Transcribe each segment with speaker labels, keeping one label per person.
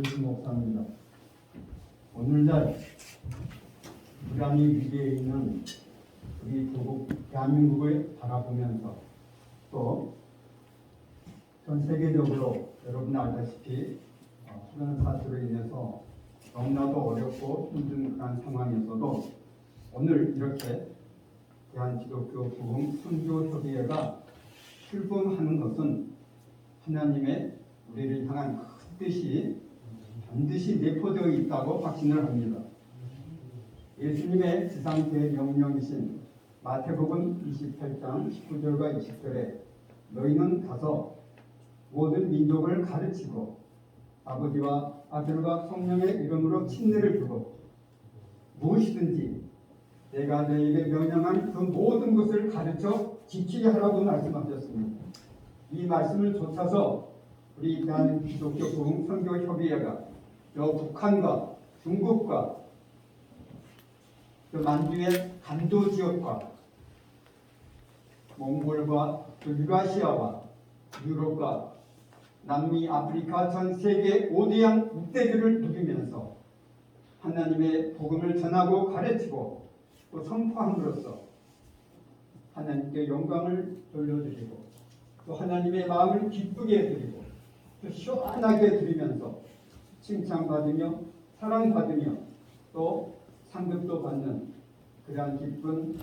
Speaker 1: 안규수 목사입니다. 오늘날 불안이 위기에 있는 우리 조국 대한민국을 바라보면서 또 전 세계적으로 여러분 알다시피 어, 수면 사태로 인해서 너무나도 어렵고 힘든 그런 상황에서도 오늘 이렇게 대한기독교 부흥 선교협의회가 출범하는 것은 하나님의 우리를 향한 큰 뜻이 반드시 내포되어 있다고 확신을 합니다. 예수님의 지상 대명령이신 마태복음 28장 19절과 20절에 너희는 가서 모든 민족을 가르치고 아버지와 아들과 성령의 이름으로 친례를 주고 무엇이든지 내가 너희에게 명령한 그 모든 것을 가르쳐 지키게 하라고 말씀하셨습니다. 이 말씀을 좇아서 우리 대한 기독교 부흥 선교 협의회가 저 북한과 중국과 저 만주의 간도 지역과 몽골과 또 유라시아와 유럽과 남미, 아프리카 전 세계 5대양 국대들을 누비면서 하나님의 복음을 전하고 가르치고 또 선포함으로써 하나님께 영광을 돌려드리고 또 하나님의 마음을 기쁘게 해드리고 또 시원하게 해드리면서 칭찬받으며 사랑받으며 또 상급도 받는 그러한 기쁜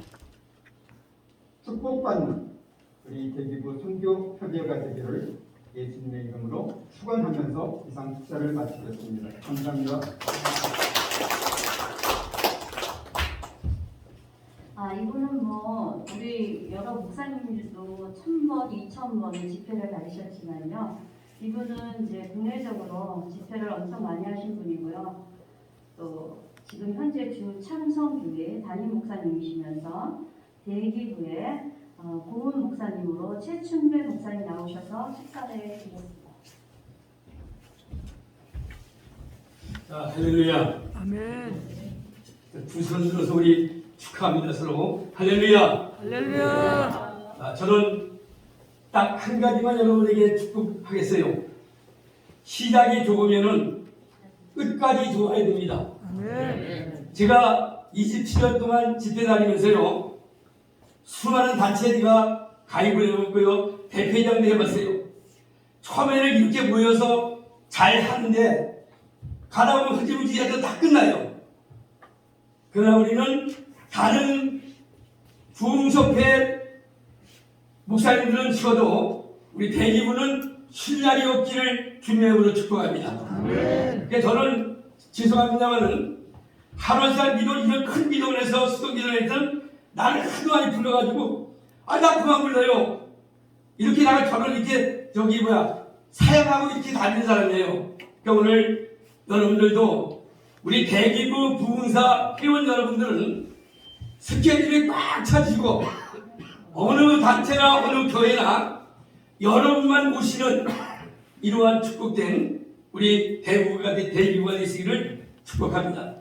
Speaker 1: 축복받는 우리 대기부 선교 협의회가 되기를 예수님의 이름으로 축원하면서 이상 축사를 마치겠습니다. 감사합니다.
Speaker 2: 아, 이분은 뭐, 우리 여러 목사님들도 천 번, 이천 번의 집회를 다니셨지만요. 이분은 이제 국내적으로 집회를 엄청 많이 하신 분이고요. 또, 지금 현재 주 참성교회 담임 목사님이시면서 대기부의 어, 고은 목사님으로 최춘배 목사님 나오셔서 축사를 드렸습니다.
Speaker 3: 자, 할렐루야.
Speaker 4: 아멘.
Speaker 3: 두손 들어서 우리 축하합니다 서로. 할렐루야.
Speaker 4: 할렐루야.
Speaker 3: 아, 저는 딱 한 가지만 여러분에게 축복하겠어요. 시작이 좋으면은 끝까지 좋아야 됩니다.
Speaker 4: 아멘.
Speaker 3: 제가 27년 동안 집회 다니면서요. 수많은 단체가 가입을 해봤고요. 대표장도 해봤어요. 처음에는 이렇게 모여서 잘 하는데 가다 보면 흐지부지 해도 다 끝나요. 그러나 우리는 다른 부흥석회 목사님들은 쉬어도 우리 대기부는 신날이 없기를 주님으로 축복합니다. 그러니까 저는 죄송합니다만은 하루살 미돈 이런 큰 해서 수도 기도를 했던 나를 하도 많이 불러가지고 아나 그만 불러요. 이렇게 나가 저를 이렇게 저기 뭐야 사양하고 이렇게 다니는 사람이에요. 그러니까 오늘 여러분들도 우리 대기부 부흥사 회원 여러분들은 스케줄이 꽉 차시고 어느 단체나 어느 교회나 여러분만 모시는 이러한 축복된 우리 대기부가 되시기를 축복합니다.